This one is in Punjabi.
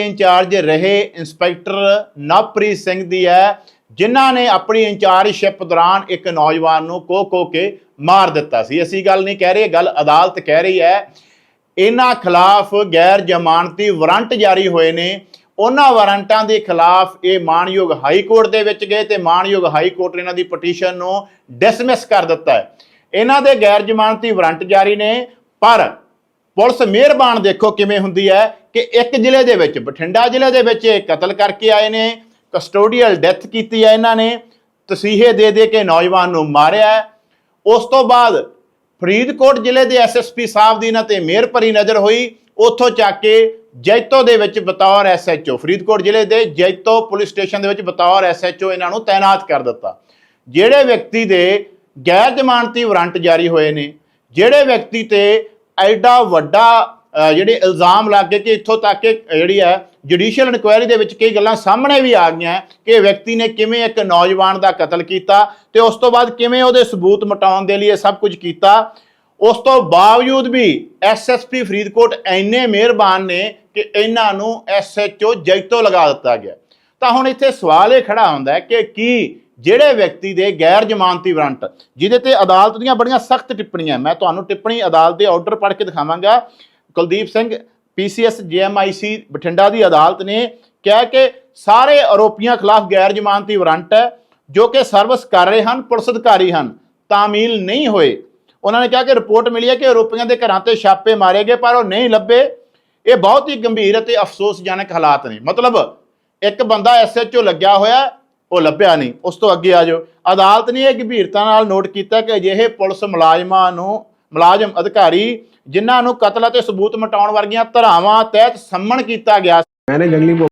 ਇੰਚਾਰਜ ਰਹੇ ਇੰਸਪੈਕਟਰ ਨਵਪ੍ਰੀਤ ਸਿੰਘ ਦੀ ਹੈ, ਜਿਨ੍ਹਾਂ ਨੇ ਆਪਣੀ ਇੰਚਾਰਜਸ਼ਿਪ ਦੌਰਾਨ ਇੱਕ ਨੌਜਵਾਨ ਨੂੰ ਕੋ ਕੋ ਕੇ ਮਾਰ ਦਿੱਤਾ ਸੀ। ਅਸੀਂ ਗੱਲ ਨਹੀਂ ਕਹਿ ਰਹੇ, ਗੱਲ ਅਦਾਲਤ ਕਹਿ ਰਹੀ ਹੈ। ਇਹਨਾਂ ਖਿਲਾਫ ਗੈਰ ਜ਼ਮਾਨਤੀ ਵਾਰੰਟ ਜਾਰੀ ਹੋਏ ਨੇ। ਉਹਨਾਂ ਵਾਰੰਟਾਂ ਦੇ ਖਿਲਾਫ ਇਹ ਮਾਨਯੋਗ ਹਾਈ ਕੋਰਟ ਦੇ ਵਿੱਚ ਗਏ ਤੇ ਮਾਨਯੋਗ ਹਾਈ ਕੋਰਟ ਨੇ ਇਹਨਾਂ ਦੀ ਪਟੀਸ਼ਨ ਨੂੰ ਡਿਸਮਿਸ ਕਰ ਦਿੱਤਾ ਹੈ। ਇਹਨਾਂ ਦੇ ਗੈਰ ਜ਼ਮਾਨਤੀ ਵਾਰੰਟ ਜਾਰੀ ਨੇ, ਪਰ ਪੁਲਿਸ ਮਿਹਰਬਾਨ ਦੇਖੋ ਕਿਵੇਂ ਹੁੰਦੀ ਹੈ ਕਿ ਇੱਕ ਜ਼ਿਲ੍ਹੇ ਦੇ ਵਿੱਚ, ਬਠਿੰਡਾ ਜ਼ਿਲ੍ਹੇ ਦੇ ਵਿੱਚ ਇਹ ਕਤਲ ਕਰਕੇ ਆਏ ਨੇ, ਕਸਟੋਡੀਅਲ ਡੈਥ ਕੀਤੀ ਹੈ ਇਹਨਾਂ ਨੇ, ਤਸੀਹੇ ਦੇ ਦੇ ਕੇ ਨੌਜਵਾਨ ਨੂੰ ਮਾਰਿਆ ਉਸ ਤੋਂ ਬਾਅਦ ਫਰੀਦਕੋਟ ਜ਼ਿਲ੍ਹੇ ਦੇ ਐਸਐਸਪੀ ਸਾਹਿਬ ਦੀ ਇਹਨਾਂ ਤੇ ਮਿਹਰ ਭਰੀ ਨਜ਼ਰ ਹੋਈ। ਉੱਥੋਂ ਚੱਕ ਕੇ ਜੈਤੋ ਦੇ ਵਿੱਚ ਬਤੌਰ ਐਸਐਚਓ ਫਰੀਦਕੋਟ ਜ਼ਿਲ੍ਹੇ ਦੇ ਜੈਤੋ ਪੁਲਿਸ ਸਟੇਸ਼ਨ ਦੇ ਵਿੱਚ ਬਤੌਰ ਐਸਐਚਓ ਇਹਨਾਂ ਨੂੰ ਤਾਇਨਾਤ ਕਰ ਦਿੱਤਾ। ਜਿਹੜੇ ਵਿਅਕਤੀ ਦੇ ਗੈਰ ਜ਼ਮਾਨਤੀ ਵਾਰੰਟ ਜਾਰੀ ਹੋਏ ਨੇ, ਜਿਹੜੇ ਵਿਅਕਤੀ ਤੇ ਐਡਾ ਵੱਡਾ ਜਿਹੜੇ ਇਲਜ਼ਾਮ ਲੱਗ ਗਏ ਕਿ ਇੱਥੋਂ ਤੱਕ ਕਿ ਜਿਹੜੀ ਹੈ ਜੁਡੀਸ਼ੀਅਲ ਇਨਕੁਆਇਰੀ ਦੇ ਵਿੱਚ ਕਈ ਗੱਲਾਂ ਸਾਹਮਣੇ ਵੀ ਆ ਗਈਆਂ ਕਿ ਇਹ ਵਿਅਕਤੀ ਨੇ ਕਿਵੇਂ ਇੱਕ ਨੌਜਵਾਨ ਦਾ ਕਤਲ ਕੀਤਾ ਤੇ ਉਸ ਤੋਂ ਬਾਅਦ ਕਿਵੇਂ ਉਹਦੇ ਸਬੂਤ ਮਟਾਉਣ ਦੇ ਲਈ ਇਹ ਸਭ ਕੁਝ ਕੀਤਾ। ਉਸ ਤੋਂ ਬਾਵਜੂਦ ਵੀ ਐਸਐਸਪੀ ਫਰੀਦਕੋਟ ਇੰਨੇ ਮਿਹਰਬਾਨ ਨੇ ਕਿ ਇਹਨਾਂ ਨੂੰ ਐਸਐਚਓ ਜੈਤੋ ਲਗਾ ਦਿੱਤਾ ਗਿਆ। ਤਾਂ ਹੁਣ ਇੱਥੇ ਸਵਾਲ ਇਹ ਖੜਾ ਹੁੰਦਾ ਕਿ ਕੀ ਜਿਹੜੇ ਵਿਅਕਤੀ ਦੇ ਗੈਰ ਜ਼ਮਾਨਤੀ ਵਾਰੰਟ, ਜਿਹਦੇ ਤੇ ਅਦਾਲਤ ਦੀਆਂ ਬੜੀਆਂ ਸਖਤ ਟਿੱਪਣੀਆਂ, ਮੈਂ ਤੁਹਾਨੂੰ ਟਿੱਪਣੀ ਅਦਾਲਤ ਦੇ ਆਰਡਰ ਪੜ੍ਹ ਕੇ ਦਿਖਾਵਾਂਗਾ। ਕੁਲਦੀਪ ਸਿੰਘ, ਪੀਸੀਐਸ, ਜੀਐਮਆਈਸੀ, ਬਠਿੰਡਾ ਦੀ ਅਦਾਲਤ ਨੇ ਕਿਹਾ ਕਿ ਸਾਰੇ ਆਰੋਪੀਆਂ ਖਿਲਾਫ ਗੈਰ ਜ਼ਮਾਨਤੀ ਵਾਰੰਟ ਹੈ, ਜੋ ਕਿ ਸਰਵਿਸ ਕਰ ਰਹੇ ਹਨ, ਪੁਲਿਸ ਅਧਿਕਾਰੀ ਹਨ, ਤਾਮੀਲ ਨਹੀਂ ਹੋਏ। ਉਹਨਾਂ ਨੇ ਕਿਹਾ ਕਿ ਰਿਪੋਰਟ ਮਿਲੀ ਹੈ ਕਿ ਆਰੋਪੀਆਂ ਦੇ ਘਰਾਂ ਤੇ ਛਾਪੇ ਮਾਰੇ ਗਏ, ਪਰ ਉਹ ਨਹੀਂ ਲੱਭੇ। ਇਹ ਬਹੁਤ ਹੀ ਗੰਭੀਰ ਅਤੇ ਅਫਸੋਸਜਨਕ ਹਾਲਾਤ ਨੇ। ਮਤਲਬ ਇੱਕ ਬੰਦਾ ਐਸਐਚਓ ਲੱਗਿਆ ਹੋਇਆ, ਉਹ ਲੱਭਿਆ ਨਹੀਂ। ਉਸ ਤੋਂ ਅੱਗੇ ਆ ਜਾਓ। ਅਦਾਲਤ ਨੇ ਇਹ ਗੰਭੀਰਤਾ ਨਾਲ ਨੋਟ ਕੀਤਾ ਕਿ ਅਜਿਹੇ ਪੁਲਿਸ ਮੁਲਾਜ਼ਮਾਂ ਨੂੰ, ਮੁਲਾਜ਼ਮ ਅਧਿਕਾਰੀ, ਜਿਨ੍ਹਾਂ ਨੂੰ ਕਤਲ ਅਤੇ ਸਬੂਤ ਮਿਟਾਉਣ ਵਰਗੀਆਂ ਧਰਾਵਾਂ ਤਹਿਤ ਸੰਮਣ ਕੀਤਾ ਗਿਆ ਮੈਨੇ ਜੰਗਲੀ